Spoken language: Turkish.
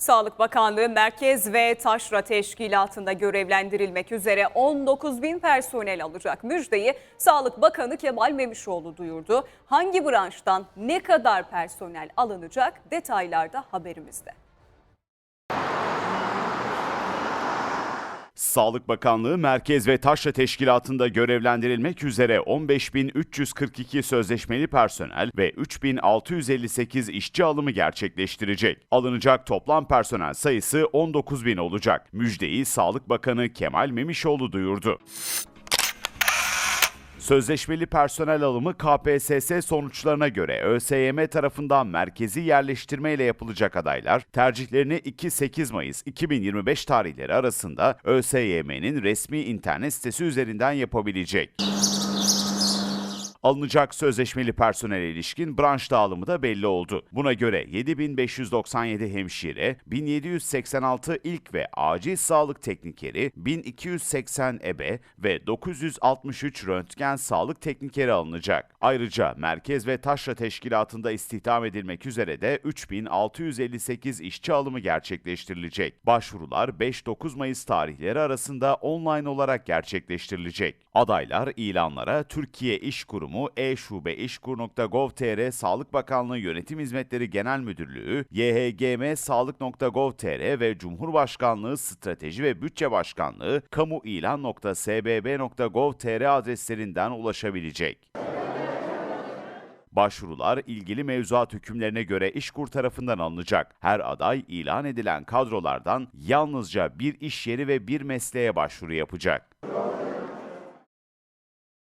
Sağlık Bakanlığı Merkez ve Taşra Teşkilatı'nda görevlendirilmek üzere 19 bin personel alacak. Müjdeyi Sağlık Bakanı Kemal Memişoğlu duyurdu. Hangi branştan ne kadar personel alınacak detaylarda haberimizde. Sağlık Bakanlığı Merkez ve Taşra Teşkilatı'nda görevlendirilmek üzere 15.342 sözleşmeli personel ve 3.658 işçi alımı gerçekleştirecek. Alınacak toplam personel sayısı 19.000 olacak. Müjdeyi Sağlık Bakanı Kemal Memişoğlu duyurdu. Sözleşmeli personel alımı KPSS sonuçlarına göre ÖSYM tarafından merkezi yerleştirme ile yapılacak adaylar tercihlerini 2-8 Mayıs 2025 tarihleri arasında ÖSYM'nin resmi internet sitesi üzerinden yapabilecek. Alınacak sözleşmeli personele ilişkin branş dağılımı da belli oldu. Buna göre 7597 hemşire, 1786 ilk ve acil sağlık teknikeri, 1280 ebe ve 963 röntgen sağlık teknikeri alınacak. Ayrıca Merkez ve Taşra Teşkilatı'nda istihdam edilmek üzere de 3658 işçi alımı gerçekleştirilecek. Başvurular 5-9 Mayıs tarihleri arasında online olarak gerçekleştirilecek. Adaylar ilanlara Türkiye İş Kurumu e-şube-işkur.gov.tr Sağlık Bakanlığı Yönetim Hizmetleri Genel Müdürlüğü, YHGM Sağlık.gov.tr ve Cumhurbaşkanlığı Strateji ve Bütçe Başkanlığı kamuilan.sbb.gov.tr adreslerinden ulaşabilecek. Başvurular ilgili mevzuat hükümlerine göre İşkur tarafından alınacak. Her aday ilan edilen kadrolardan yalnızca bir iş yeri ve bir mesleğe başvuru yapacak.